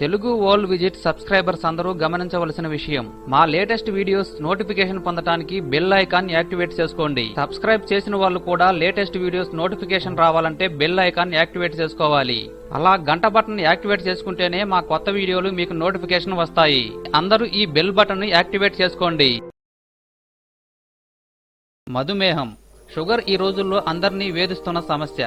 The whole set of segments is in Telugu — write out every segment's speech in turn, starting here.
తెలుగు వరల్డ్ విజిట్ సబ్స్క్రైబర్స్ అందరూ గమనించవలసిన విషయం. మా లేటెస్ట్ వీడియోస్ నోటిఫికేషన్ పొందడానికి బెల్ ఐకాన్ యాక్టివేట్ చేసుకోండి. సబ్స్క్రైబ్ చేసిన వాళ్ళు కూడా లేటెస్ట్ వీడియోస్ నోటిఫికేషన్ రావాలంటే బెల్ ఐకాన్ యాక్టివేట్ చేసుకోవాలి. అలా గంట బటన్ యాక్టివేట్ చేసుకుంటేనే మా కొత్త వీడియోలు మీకు నోటిఫికేషన్ వస్తాయి. అందరూ ఈ బెల్ బటన్ యాక్టివేట్ చేసుకోండి. మధుమేహం. షుగర్ ఈ రోజుల్లో అందరినీ వేధిస్తున్న సమస్య.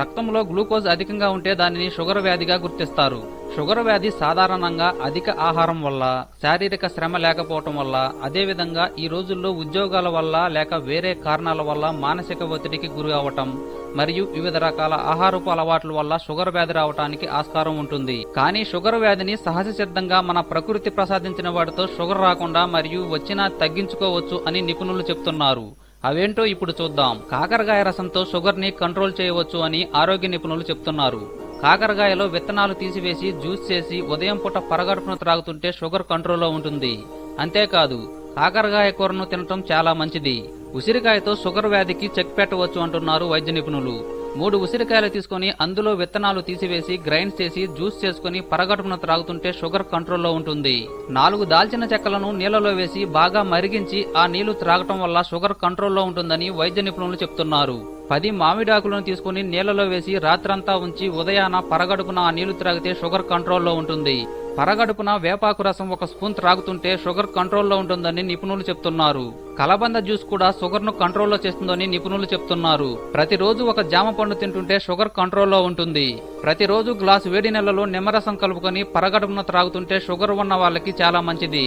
రక్తంలో గ్లూకోజ్ అధికంగా ఉంటే దానిని షుగర్ వ్యాధిగా గుర్తిస్తారు. షుగర్ వ్యాధి సాధారణంగా అధిక ఆహారం వల్ల శారీరక శ్రమ లేకపోవటం వల్ల అదేవిధంగా ఈ రోజుల్లో ఉద్యోగాల వల్ల లేక వేరే కారణాల వల్ల మానసిక ఒత్తిడికి గురి అవటం మరియు వివిధ రకాల ఆహారపు అలవాట్ల వల్ల షుగర్ వ్యాధి రావటానికి ఆస్కారం ఉంటుంది. కానీ షుగర్ వ్యాధిని సహజ సిద్ధంగా మన ప్రకృతి ప్రసాదించిన వాటితో షుగర్ రాకుండా మరియు వచ్చినా తగ్గించుకోవచ్చు అని నిపుణులు చెప్తున్నారు. అవేంటో ఇప్పుడు చూద్దాం. కాకరకాయ రసంతో షుగర్ని కంట్రోల్ చేయవచ్చు అని ఆరోగ్య నిపుణులు చెప్తున్నారు. కాకరకాయలో విత్తనాలు తీసివేసి జ్యూస్ చేసి ఉదయం పూట పరగడుపున త్రాగుతుంటే షుగర్ కంట్రోల్లో ఉంటుంది. అంతేకాదు కాకరకాయ కూరను తినటం చాలా మంచిది. ఉసిరికాయతో షుగర్ వ్యాధికి చెక్ పెట్టవచ్చు అంటున్నారు వైద్య నిపుణులు. మూడు ఉసిరికాయలు తీసుకొని అందులో విత్తనాలు తీసివేసి గ్రైండ్ చేసి జ్యూస్ చేసుకుని పరగడుపున త్రాగుతుంటే షుగర్ కంట్రోల్లో ఉంటుంది. నాలుగు దాల్చిన చెక్కలను నీళ్ళలో వేసి బాగా మరిగించి ఆ నీళ్ళు త్రాగటం వల్ల షుగర్ కంట్రోల్లో ఉంటుందని వైద్య నిపుణులు చెప్తున్నారు. పది మామిడాకులను తీసుకుని నీళ్ళలో వేసి రాత్రంతా ఉంచి ఉదయాన పరగడుపున ఆ నీళ్ళు త్రాగితే షుగర్ కంట్రోల్లో ఉంటుంది. పరగడుపున వేపాకు రసం ఒక స్పూన్ త్రాగుతుంటే షుగర్ కంట్రోల్లో ఉంటుందని నిపుణులు చెప్తున్నారు. కలబంద జ్యూస్ కూడా షుగర్ను కంట్రోల్లో చేస్తుందని నిపుణులు చెప్తున్నారు. ప్రతిరోజు ఒక జామ పండు తింటుంటే షుగర్ కంట్రోల్లో ఉంటుంది. ప్రతిరోజు గ్లాసు వేడి నెలలో నిమ్మరసం కలుపుకొని పరగడుపున త్రాగుతుంటే షుగర్ ఉన్న వాళ్ళకి చాలా మంచిది.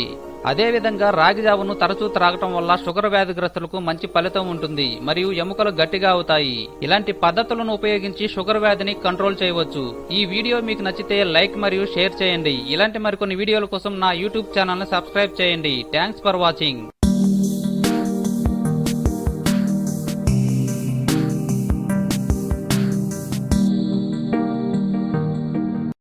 అదేవిధంగా రాగి జావను తరచూ త్రాగటం వల్ల షుగర్ వ్యాధిగ్రస్తులకు మంచి ఫలితం ఉంటుంది మరియు ఎముకలు గట్టిగా అవుతాయి. ఇలాంటి పద్ధతులను ఉపయోగించి షుగర్ వ్యాధిని కంట్రోల్ చేయవచ్చు. ఈ వీడియో మీకు నచ్చితే లైక్ మరియు షేర్ చేయండి. ఇలాంటి మరికొన్ని వీడియోల కోసం నా యూట్యూబ్ ఛానల్ని సబ్స్క్రైబ్ చేయండి. Thanks for watching.